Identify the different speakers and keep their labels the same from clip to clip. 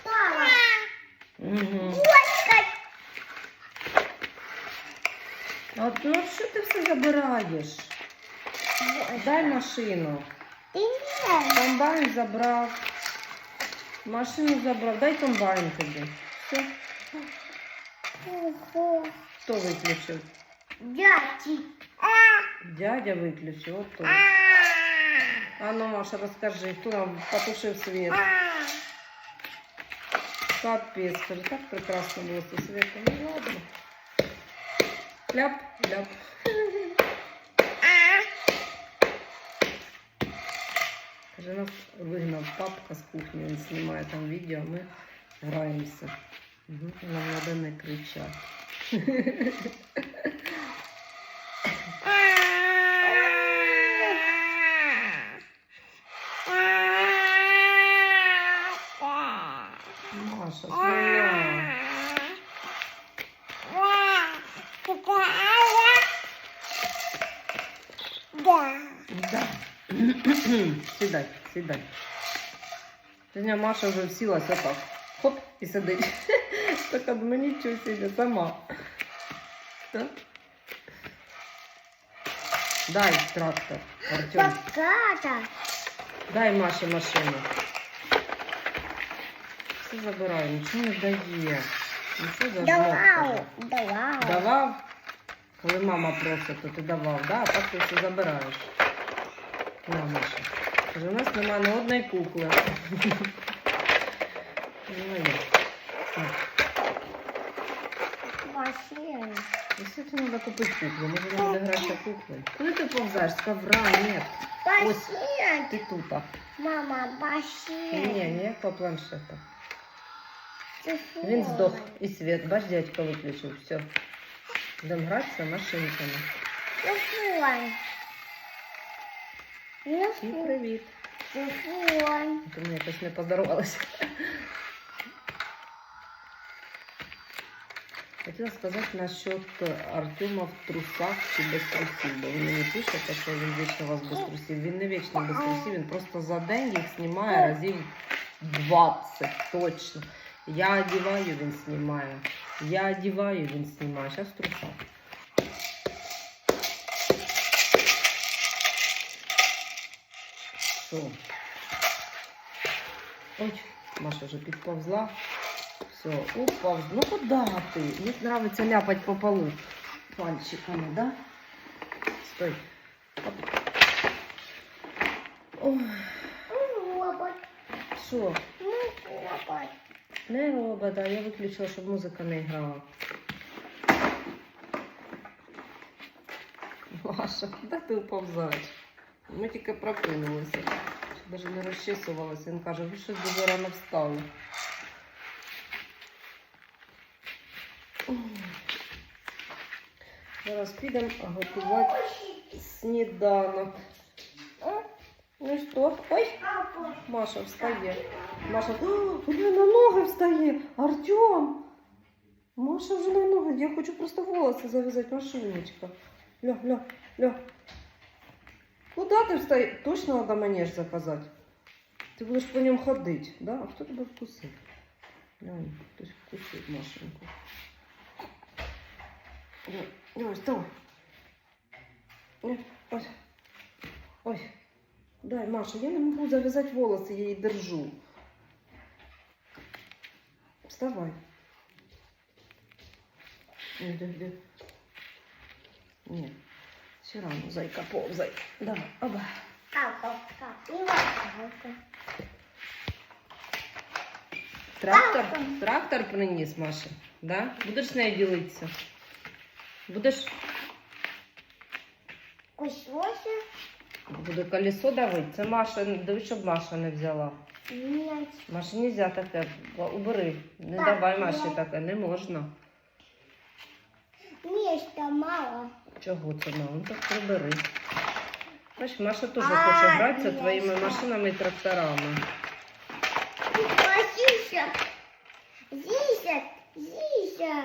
Speaker 1: стала.
Speaker 2: Угу. А ну що ти все забираєш? Дай машину. Комбайн забрав. Машину забрав. Дай комбайн тобі. Все.
Speaker 1: Ого.
Speaker 2: Хто виключив?
Speaker 1: Дяти.
Speaker 2: Дядя виключив. От той. А ну, Маша, розкажи, хто нам потушив світ? Капець, скажи, так прекрасно було зі світом. Ну ладно. Ляп, ляп. Каже, нас вигнав папка з кухні, він знімає там відео, а ми граємося. Угу. Нам треба не кричати. Маша, сміяла.
Speaker 1: Да.
Speaker 2: Да. Сідай. Сьогодні Маша вже всілась отак. Хоп, і сидить. Так от мені нічого сидя сама. Так? Дай трактор, Артем. Дай Маші машину. Все забираю, нічого не дає. Ну що за
Speaker 1: Давай.
Speaker 2: жмотка? Давав? Коли мама просить, то ти давав, да? а так ти все забираєш. На, Маша. Каже, у нас немає ні одної кукли. Ну, є. Так,
Speaker 1: Машина.
Speaker 2: Якщо ти треба купити куклу, може нам буде гратися куклою. Куди ти повзаєш? З ковра, ні. Ось.
Speaker 1: Бассейн.
Speaker 2: Ти тут. а.
Speaker 1: Мама,
Speaker 2: Ні,
Speaker 1: бассейн.
Speaker 2: ніякого планшета.
Speaker 1: Телефон.
Speaker 2: Він здох і світ. Бач, дядько виключив. Все. Будемо гратися машинками.
Speaker 1: Телефон.
Speaker 2: І
Speaker 1: Телефон.
Speaker 2: привіт. Ти мені якось не поздоровалася. Хотіла сказати насчет Артема в трусах чи без трусів, бо він мені пише, те, що він вічно у вас без трусів. Він не вічно без трусів, він просто за день їх знімає разів 20 точно. Я одіваю, він знімає. Я одіваю, він знімає. Зараз в трусах. Що? Ой, Маша вже підповзла. Все, уповз. Ну куда ты? Мне нравится ляпать по полу пальчиками, да? Стой. Ой, що?
Speaker 1: Робот.
Speaker 2: Не робить, да. Я виключила, щоб музика не грала. Маша, куди ти уповзаєш? Ми тільки прокинулися. Навіть не розчісувалася. Він каже, ви щось дуже рано встали. Зараз підемо готувати сніданок. Ну що? Ой, Маша встає. Маша, вже на ноги встає. Артем! Маша вже на ноги. Я хочу просто волоси зав'язати, машиночка. Ля, ля, ля. Куда ти встаєш? Точно треба манеж заказати. Ти будеш по ньому ходити, да? А хто тебе вкусив? Глянь, хтось вкусив Машеньку. Ой, Давай, вставай. Ой, ой. Ой. Дай, Маша, я не могу завязать волосы, я її держу. Вставай. Іди, іди. Ні. Все равно, зайка, повзай. Давай, оба. Трактор? Трактор приніс, Маша. Да? Будеш з нею ділитися? Будеш
Speaker 1: Кусочек.
Speaker 2: буде колесо давити. Це Маша, дивись, щоб Маша не взяла.
Speaker 1: Нет.
Speaker 2: Маша, нельзя таке. Убери. Не
Speaker 1: Так,
Speaker 2: давай Маші
Speaker 1: я-
Speaker 2: таке, не можна.
Speaker 1: Места мало.
Speaker 2: Чого це мало? Ну так прибери. Бач, Маша теж хоче гратися твоїми машинами і тракторами.
Speaker 1: Зися. Зися. Зися.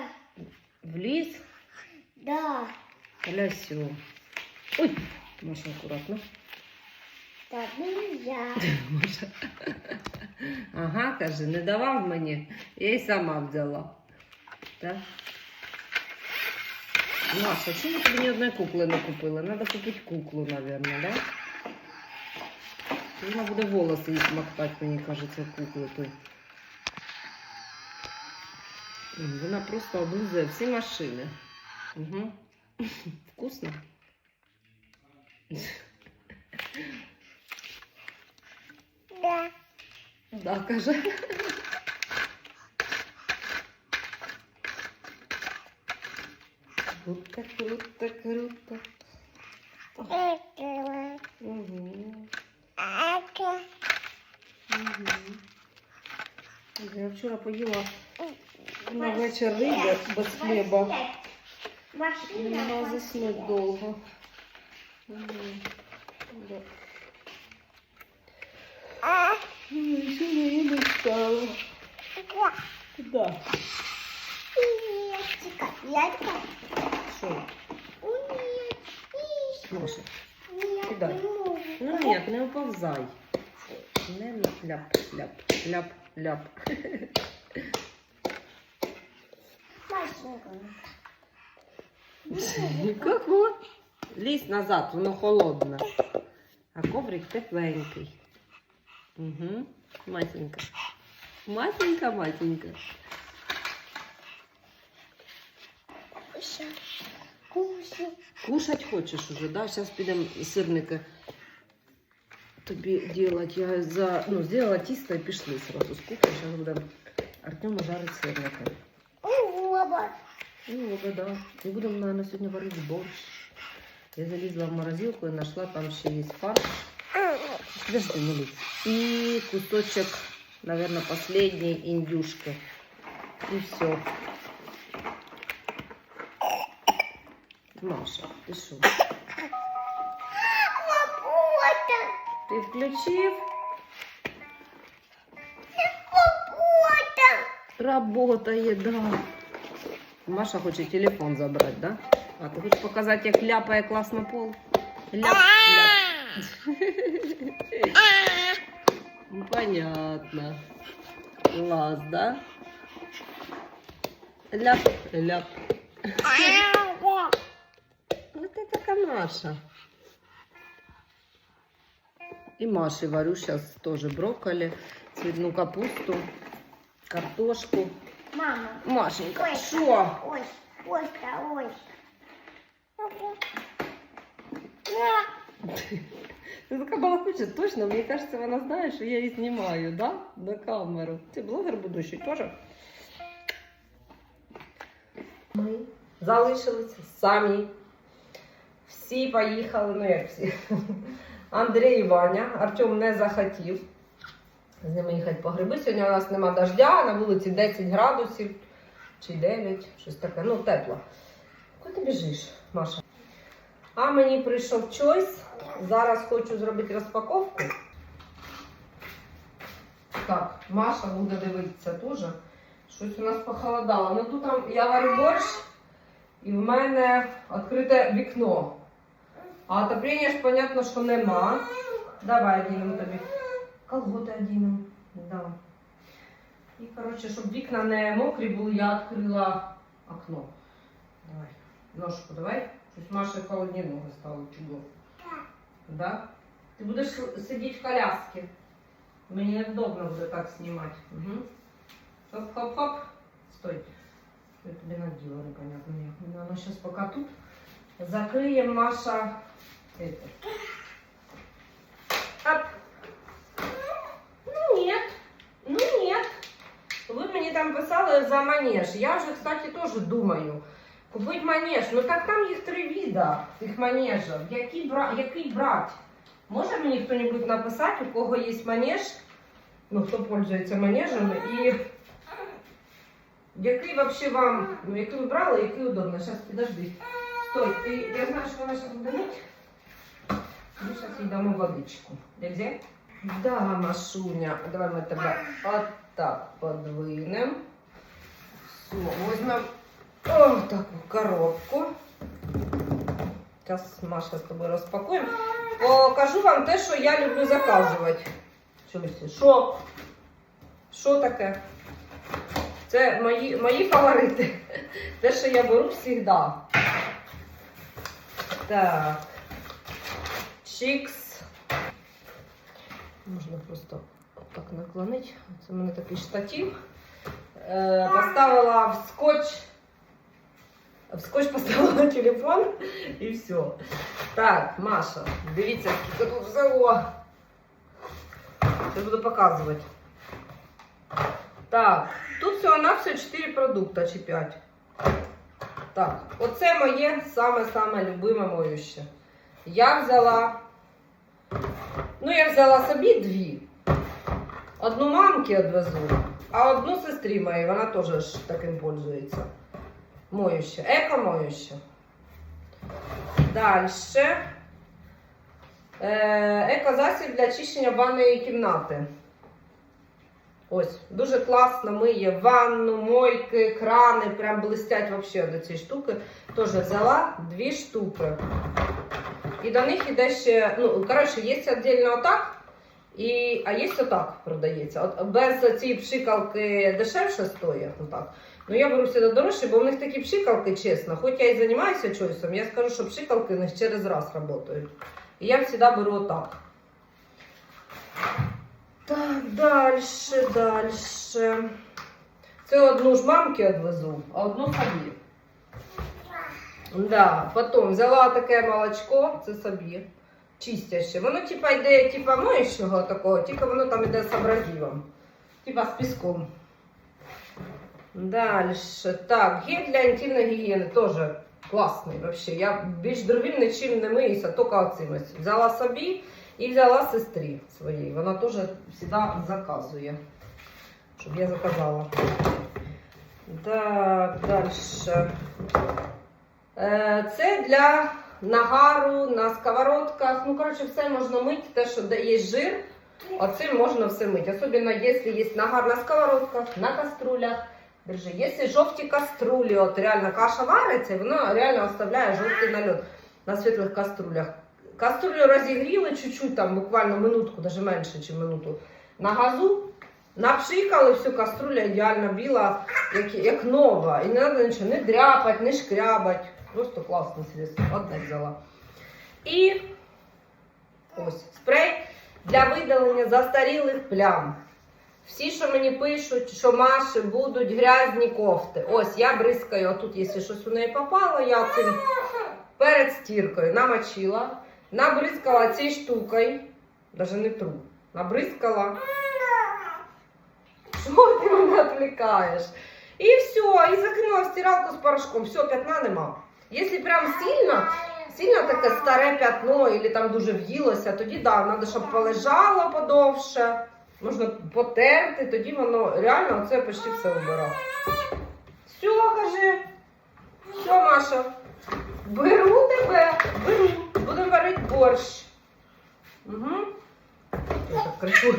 Speaker 2: В ліс
Speaker 1: Да.
Speaker 2: лясю. Ой, Маша, акуратно.
Speaker 1: Так нельзя.
Speaker 2: Маша. Ага, каже, не давав мені, я й сама взяла. Так? Маша, чому тобі ні одної кукли не купила? Треба купити куклу, мабуть, да? Вона буде волоси їй смоктати, мені кажеться, куклу той. Вона просто облизує всі машини. Угу. Вкусно?
Speaker 1: Да.
Speaker 2: Да, каже. Круто, круто, круто.
Speaker 1: Это.
Speaker 2: Угу.
Speaker 1: Это.
Speaker 2: Угу. Я вчора поїла на вечір риби без хліба. Не
Speaker 1: Машина.
Speaker 2: могла заснути довго. Угу. Да.
Speaker 1: А,
Speaker 2: Ой, сьогодні не стало.
Speaker 1: да.
Speaker 2: Да.
Speaker 1: Яичко, яичко.
Speaker 2: Що?
Speaker 1: Нет.
Speaker 2: Маша?
Speaker 1: Нет, не могу.
Speaker 2: Ну ні, не оповзай. Не ляп, ляп, ляп, ляп.
Speaker 1: Машинка.
Speaker 2: Как вот? Лізь назад, воно холодне. А коврик тепленький. Угу. Матінька. Матінька, матінька.
Speaker 1: Кушай. Кушай.
Speaker 2: Кушать хочеш уже, да? Зараз підемо сирники тобі делать. Я за... ну, сделала тісто і пішли сразу з кухні. Зараз будемо Артему жарить сирники.
Speaker 1: О, лоба.
Speaker 2: Ну, вот, да. І будемо, наверное, сьогодні варити борщ. Я залізла в морозилку і знайшла, там ще є фарш. Подожди, не лізь. І кусочок, наверное, последней індюшки. І все. Маша, ти що?
Speaker 1: Лопата.
Speaker 2: Ти включив?
Speaker 1: Лопата.
Speaker 2: Работає, да. Маша хоче телефон забрати, да? А ти хочеш показати, як ляпає класно пол? Ляп, ляп. Ну, понятно. Класс, да? Ляп, ляп. Вот это Маша. И Маше варю сейчас тоже брокколи, цветную капусту, картошку.
Speaker 1: Мама.
Speaker 2: Машенька,
Speaker 1: Ой.
Speaker 2: что?
Speaker 1: Ой, ой, да, ой.
Speaker 2: Ты така балакуча, точно, мне кажется, вона знає, що я її знімаю, да? На камеру. Ти блогер будущий теж? Ми залишилися самі. Всі поїхали, ну як всі. Андрій і Ваня. Артем не захотів з ними їхати по гриби. Сьогодні у нас нема дождя, на вулиці 10 градусів чи 9, щось таке, ну тепло. Куди ти біжиш, Маша? А мені прийшов чойс. Зараз хочу зробити розпаковку. Так, Маша буде дивитися теж. Щось у нас похолодало. Ну тут я варю борщ, і в мене відкрите вікно. А отоплення ж, понятно, що нема. Давай одінемо тобі. Колготи одінемо. Да. І, коротше, щоб вікна не мокрі були, я відкрила окно. Давай. Ножку давай. Щось Маші холодні ноги стали чудово. Да? Ти будеш сидіти в коляске. Мені неудобно буде так знімати. Угу. Хоп-хоп-хоп. Стой. Я тобі наділа, непонятно Вона зараз поки тут. Закриє Маша. Оп. Ну нет. Ну нет. Ви мені там писали за манеж. Я вже, кстати, теж думаю. Купить манеж. Ну так там їх три віда, цих манежів. Який, бра... Який брати? Може мені хто-небудь написати, у кого є манеж? Ну, хто пользується манежами і який вообще вам, ну, який ви брали, який удобно. Зараз підожди. Стой, ти, я знаю, що вона зараз буде. Ми зараз їй водичку. Де? Да, Машуня, давай ми тебе отак подвинемо. Все, візьмемо О, таку коробку. Зараз Маша з тобою розпакуємо. Покажу вам те, що я люблю заказувати. Що? Що таке? Це мої, мої фаворити. Те, що я беру завжди. Так. Чікс. Можна просто так наклонити. Це в мене такий штатив. Е, поставила в скотч. В скотч поставила телефон і все. Так, Маша, дивіться, скільки тут всього. Я буду показувати. Так, тут всього на все 4 продукти чи 5. Так, оце моє саме-саме любиме моюще. Я взяла. Ну, я взяла собі дві. Одну мамки відвезу, а одну сестрі моїй, вона теж таким пользується. Моюще. Еко-моюще. Дальше. Е, екозасіб для очищення ванної кімнати. Ось, дуже класно миє ванну, мойки, крани, прям блистять вообще до цієї штуки. Теж взяла дві штуки. І до них іде ще, ну, коротше, є віддільно отак, і, а є отак продається. От без цієї пшикалки дешевше стоїть. Отак. Ну я беру сюди дорожче, бо в них такі пшикалки, чесно. Хоч я і займаюся чойсом, я скажу, що пшикалки в них через раз працюють. І я завжди беру отак. Так, дальше, дальше. Це одну ж мамки відвезу, а одну собі. Да, потім взяла таке молочко, це собі. Чистяще. Воно типа йде типа моющого такого, тільки воно там йде з абразивом. Типа з піском. Дальше. Так, гель для інтимної гігієни теж класний вообще. Я більш другим нічим не миюся, тільки оцим. Взяла собі і взяла сестрі своїй. Вона теж завжди заказує. Щоб я заказала. Так, дальше. Е, Це для нагару на сковородках. Ну, коротше, все можна мити, те, що де є жир, оцим можна все мити. Особливо, якщо є нагар на сковородках, на каструлях. Держи, якщо жовті каструлі, от реально каша вариться, вона реально оставляє жовтий нальот на світлих каструлях. Каструлю розігріли чуть-чуть, там буквально минутку, навіть менше, ніж минуту, на газу. Напшикали всю каструля ідеально біла, як, як нова. І не треба нічого не дряпати, не шкрябати. Просто класне средство. Одне взяла. І ось спрей для видалення застарілих плям. Всі, що мені пишуть, що Маші будуть грязні кофти. Ось я бризкаю, отут, якщо щось у неї попало, я цим перед стіркою намочила, набризкала цією штукою, навіть не тру, набризкала. Що ти мене відвлікаєш? І все, і закинула в стиралку з порошком. Все, п'ятна нема. Якщо прям сильно, сильно таке старе п'ятно, або там дуже в'їлося, тоді да, треба, щоб полежало подовше. Можна потерти, тоді воно реально оце почти все вибирає. Все, каже. Все, Маша. Беру тебе, беру. Будемо варити борщ. Угу. Кричу.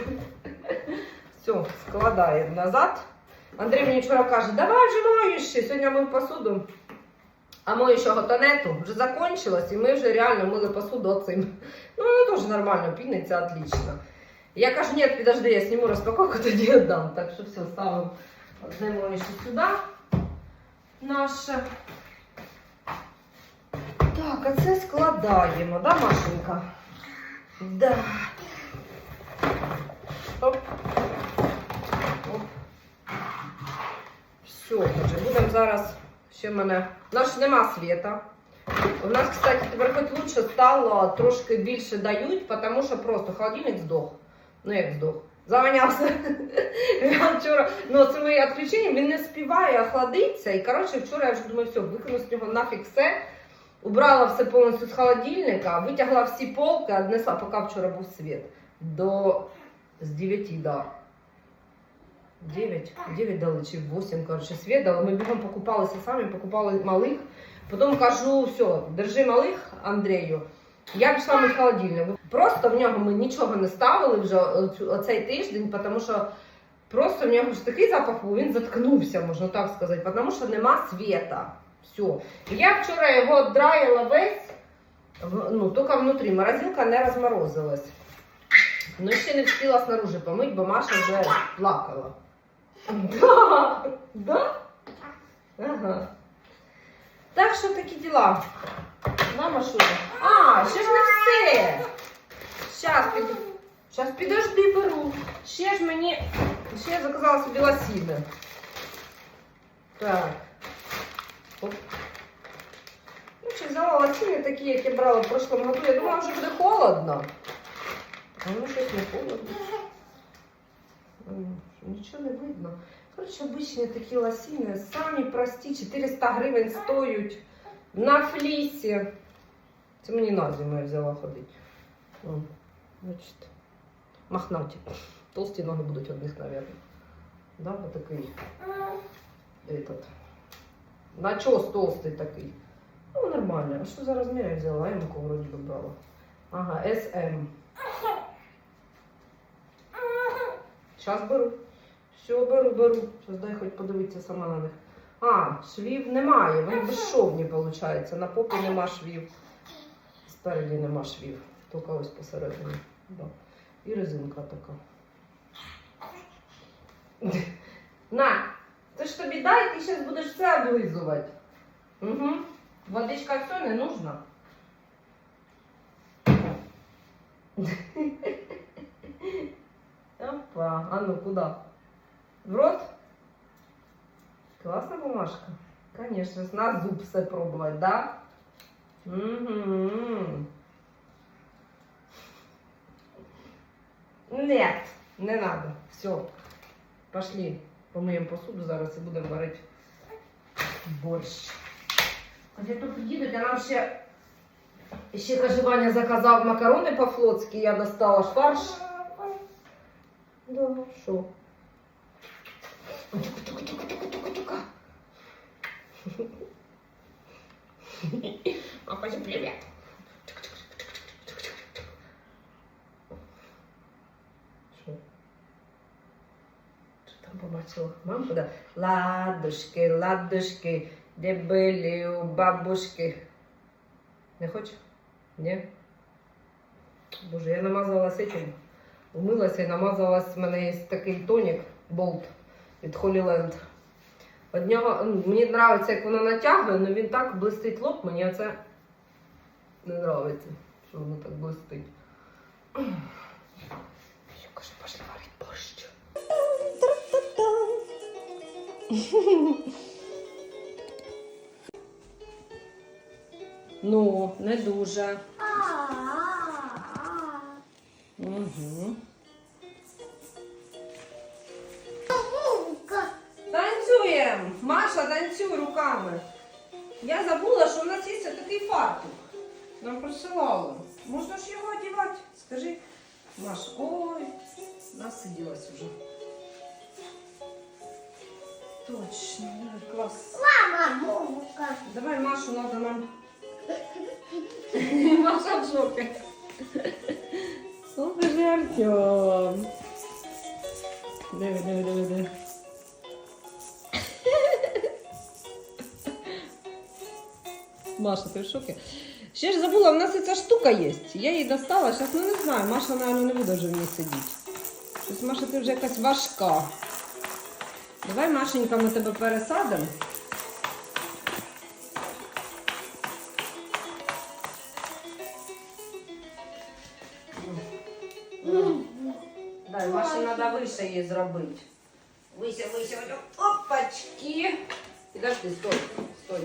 Speaker 2: Все, складаємо назад. Андрій мені вчора каже, давай вже моюще. Сьогодні мив посуду. А моющого то нету, вже закончилось, і ми вже реально мили посуду оцим. Ну, воно теж нормально, піниться отлично. Я кажу, нет, подожди, я сниму распаковку, тоді віддам. Так що все, ставимо одне моюще сюди. Наше. Так, а це складаємо, да, Машенька? Да. Оп. Оп. Все, отже, будемо зараз. Ще в мене. У нас ж нема світа. У нас, кстати, тепер лучше стало, трошки більше дають, тому що просто холодильник здох. Ну як здох? Заванявся. Я вчора, ну це моє відключення, він не співає охладиться. І коротше, вчора я вже думаю, все, викину з нього нафіг все. Убрала все повністю з холодильника, витягла всі полки, однесла, поки вчора був світ. До з 9, да. 9, 9 дали чи 8, коротше, світ дали. Ми бігом покупалися самі, покупали малих. Потім кажу, все, держи малих Андрію. Я пішла мити холодильник. Просто в нього ми нічого не ставили вже оцей тиждень, тому що просто в нього ж такий запах був, він заткнувся, можна так сказати, тому що нема світа. Все. Я вчора його драїла весь, ну, тільки внутрі. Морозилка не розморозилась. Ну, ще не встигла снаружи помити, бо Маша вже плакала. Да, да? Ага. Так що такі діла. Мама що? А, ще ж не все. Щас піду. Щас підожди беру. Ще ж мені. Ще я заказала собі лосіни. Так. Оп. Ну, чи взяла лосіни такі, як я брала в прошлому году. Я думала, вже буде холодно. А воно щось не холодно. Нічого не видно. Коротше, обичні такі лосіни, самі прості, 400 гривень стоять на флісі. Це мені на зиму я взяла ходити. О, бачите. Махнаті. Толсті ноги будуть одних, мабуть. Да, отакий. Этот. Начос толстий такий. Ну, нормально. А що за розмір я взяла? Я вроді би брала. Ага, SM. Зараз беру. Все, беру, беру. Зараз дай хоч подивитися сама на них. А, швів немає, вони безшовні, виходить. На попі нема швів. Спереді нема швів. Тільки ось посередині. Да. І резинка така. На! Це ж тобі дай, ти зараз будеш все облизувати. Угу. Водичка все не нужна. Опа, а ну куда? В рот? Классная бумажка. Конечно, на зуб все пробовать, да? Угу. Нет, не надо. Все. Пошли. Помиємо посуду зараз і будемо варити борщ. А як тут їдуть, а нам ще, ще каже, Ваня заказав макарони по-флотськи, я достала фарш. Да, що? Тука-тука-тука-тука-тука. Мапа, привіт. Що? Що там побачила? Мамку, да? Ладушки, ладушки, де були у бабушки. Не хочеш? Ні? Боже, я намазалась этим. Умилася і намазалась. У мене є такий тонік болт від Holy Land. Од нього, ну, мені подобається, як воно натягує, але він так блистить лоб, мені це не подобається, що воно так блистить. Все, каже, пошли варити борщ. Ну, не дуже. Угу. Такий фартук. Нам присилали. Можна ж його одягати? Скажи, Маш, ой, насиділась уже. Точно, да, клас.
Speaker 1: Мама, мамка.
Speaker 2: Давай Машу надо нам. Маша в шоке. Ну, же Артем. Диви, диви, диви, диви. Маша, ти в шокі? Ще ж забула, в нас і ця штука є. Я її достала, зараз ну не знаю. Маша, мабуть, не буде вже в ній сидіти. Щось, Маша, ти вже якась важка. Давай, Машенька, ми тебе пересадимо. Дай, Маші треба вище її зробити. Вище, вище, вище. Опачки. Підожди, стой, стой.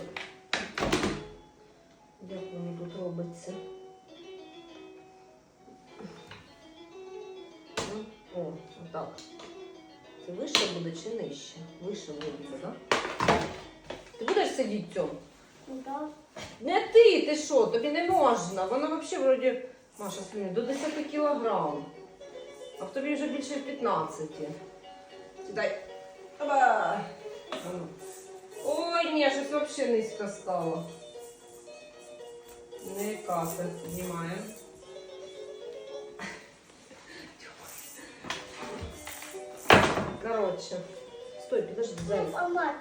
Speaker 2: Робиться? Ну, О, отак. Це вище буде чи нижче? Вище буде, так? Ти будеш сидіти в цьому?
Speaker 1: Куда?
Speaker 2: Не ти, ти що, тобі не можна. Воно взагалі вроді, Маша, слухай, до 10 кілограм. А в тобі вже більше 15. Сідай. Оба. Ой, ні, щось взагалі низько стало. Не капель, знімаємо. Коротше. Стой, подожди, зай.
Speaker 1: Мама.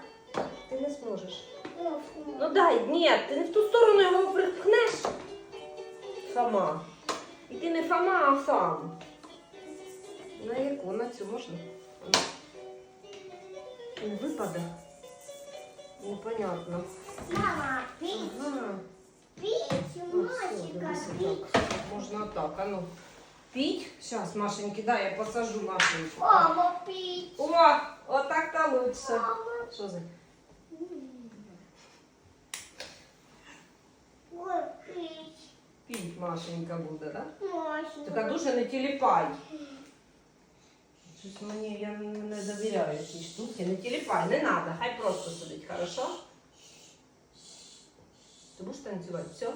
Speaker 2: Ти не зможеш.
Speaker 1: Ну,
Speaker 2: Ну дай, ні, ти не в ту сторону його припхнеш. Фома. І ти не Фома, а сам. На яку? На цю можна? Не випаде? Непонятно.
Speaker 1: Мама, пить,
Speaker 2: Ага.
Speaker 1: пить,
Speaker 2: Ну, все,
Speaker 1: Машенька,
Speaker 2: дивися
Speaker 1: пить.
Speaker 2: так. Можна так, а ну. Пить? Сейчас, Машеньки, дай я посажу Машеньку.
Speaker 1: Мама, пить.
Speaker 2: О, вот так-то лучше.
Speaker 1: Мама,
Speaker 2: Что за?
Speaker 1: ой, пить.
Speaker 2: Пить Машенька буде, да?
Speaker 1: Машенька.
Speaker 2: Так а дуже не тіліпай. Щось мені я не довіряю цій штуці. Не тіліпай, не треба, хай просто сидить, хорошо? Ти будеш танцювати? Все?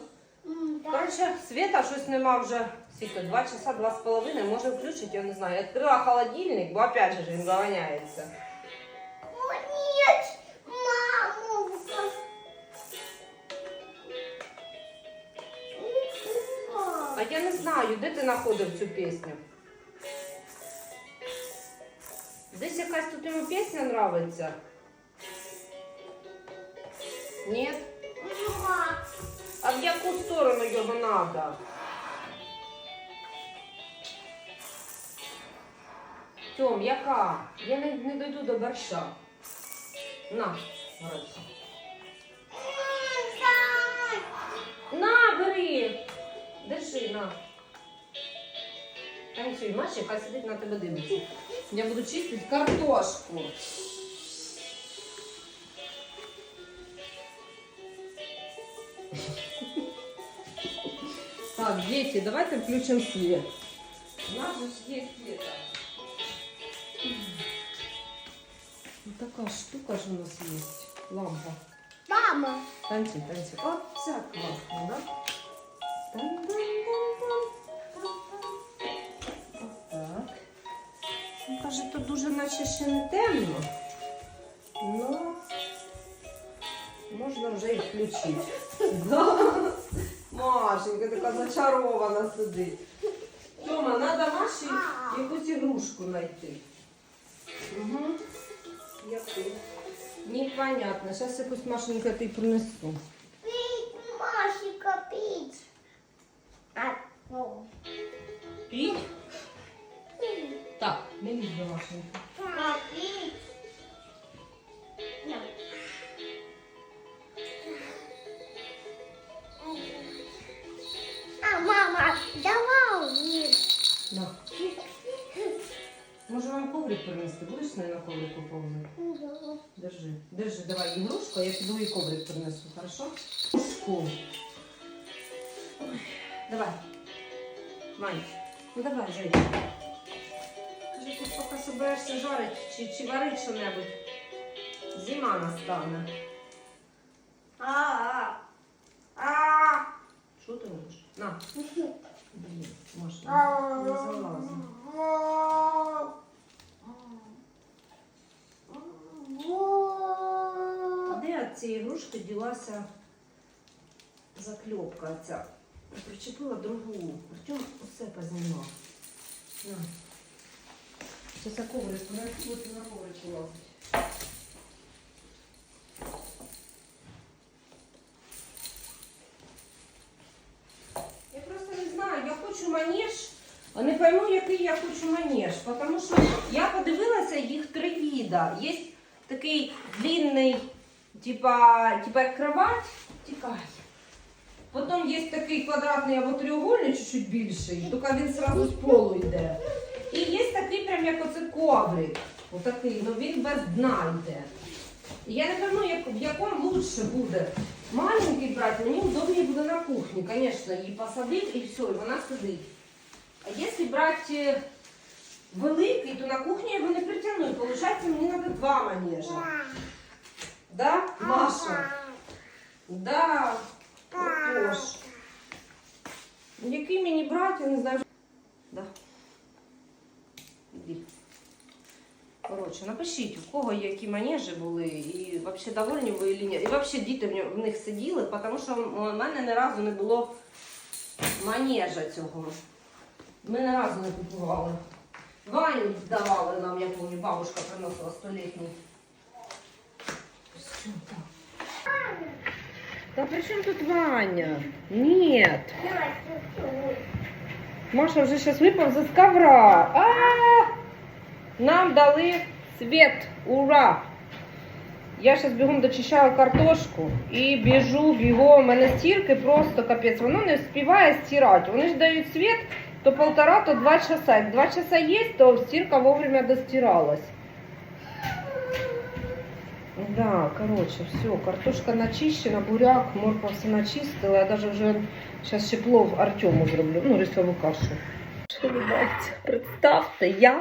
Speaker 1: М, да.
Speaker 2: Коротше, світа щось нема вже скільки, два часа, два з половиною, може включити, я не знаю. Я відкрила холодильник, бо опять же ж він завоняється.
Speaker 1: О, нет, мамушка.
Speaker 2: А я не знаю, де ти знаходив цю пісню? Десь якась тут йому пісня нравиться? Ні? А в яку сторону його треба? Тьом, яка? Я не, не дойду до борща. На, борщ. На, бери. Держи, на. Танцюй, Маші, хай сидить на тебе дивиться. Я буду чистити картошку. Дети, давайте включим свет. У нас же есть это. Вот такая штука же у нас есть. Лампа.
Speaker 1: Мама.
Speaker 2: Танцуй, танцуй. О, вся классно, да? Отак. Ну, каже, тут дуже наче ще не темно. Ну, можна вже і включити. Да. Машенька така зачарована сидить. Тома, треба Маші якусь ігрушку знайти. Угу. Яку? Непонятно. Зараз якусь Машенька ти принесу. Держи. Держи, давай ігрушку, я піду і коврик принесу, хорошо? Ігрушку. Давай. Мань, ну давай, Жень. Кажи, ти поки собираєшся жарити чи, чи варити що-небудь. Зима настане. А, а, а. Що ти робиш? На. Блін, Маша, не залазить. Де від цієї ігрушки ділася закльопка ця? Причепила другу. Артем усе познімав. Це коврик, вона от на коврику лазить. Я просто не знаю, я хочу манеж, а не пойму, який я хочу манеж. Тому що я подивилася їх три віда. Є такий длинний, типа, типа як кровать, тікай. Потім є такий квадратний або треугольний, чуть-чуть більший, тільки він сразу з полу йде. І є такий, прям як оце коврик. Отакий, ну він без дна йде. Я не пойму, як, в якому лучше буде. Маленький брати, мені удобніше буде на кухні, звісно, її посадив і все, і вона сидить. А якщо брати великий, то на кухні його не притягну. І виходить, мені треба два манежа. Да, Маша? Да. Отож. Який мені брати, я не знаю. Да. Іди. Коротше, напишіть, у кого які манежі були, і взагалі довольні ви чи ні. І взагалі діти в в них сиділи, тому що у мене ні разу не було манежа цього. Ми ні разу не купували. Ваню давали нам, я пам'ятаю, бабушка приносила так. Да при чем тут Ваня? Нет. Маша вже сейчас виповзе з ковра. А! Нам дали свет. Ура! Я зараз бігом дочищаю картошку і біжу бігом. У мене стірки просто капець. Воно не встигає стирати. Вони ж дають світ то полтора, то два часа. Два часа є, то стирка вовремя достиралась. Да, короче, все, картошка начищена, буряк, морква все начистила. Я даже вже зараз ще плов Артему зроблю, ну, рисову кашу. Представте, я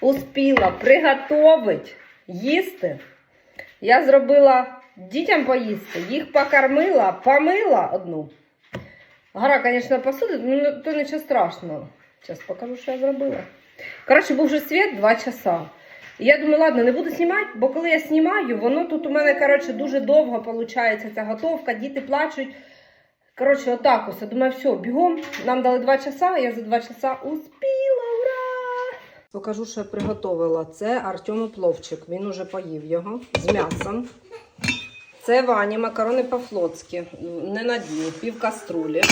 Speaker 2: успіла приготувати їсти. Я зробила дітям поїсти, їх покормила, помила одну. Гора, звісно, посуди, ну то нічого страшного. Зараз покажу, що я зробила. Коротше, був вже світ 2 часа. І я думаю, ладно, не буду знімати, бо коли я знімаю, воно тут у мене коротше, дуже довго виходить ця готовка, діти плачуть. Коротше, отак ось. Я думаю, все, бігом. Нам дали 2 часа, я за 2 часа успіла, ура! Покажу, що я приготувала. Це Артему пловчик. Він уже поїв його з м'ясом. Це Вані макарони по-флотськи. Не на дні, пів каструлі.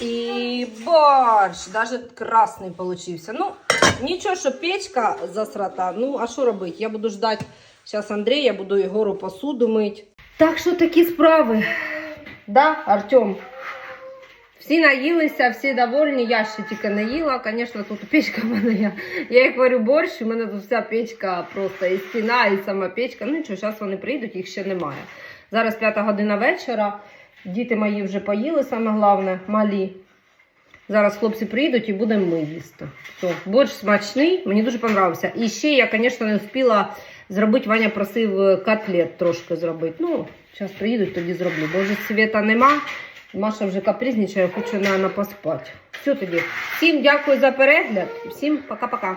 Speaker 2: І борщ, навіть красний получився. Ну, нічого, що печка засрата. Ну, а що робити? Я буду ждати зараз Андрія, буду Єгору посуду мить. Так що такі справи. Да, Артем? Всі наїлися, всі довольні, я ще тільки не їла. Звісно, тут печка мене. Я, я як варю борщ, у мене тут вся печка просто і стіна, і сама печка. Ну нічого, зараз вони прийдуть, їх ще немає. Зараз п'ята година вечора. Діти мої вже поїли, саме головне, малі. Зараз хлопці прийдуть і будемо ми їсти. Все, борщ смачний, мені дуже подобався. І ще я, звісно, не встигла зробити. Ваня просив котлет трошки зробити. Ну, зараз приїдуть, тоді зроблю. Бо вже світа нема. Маша вже капризничає, хоче, наверное, поспати. Все тоді. Всім дякую за перегляд. Всім пока-пока.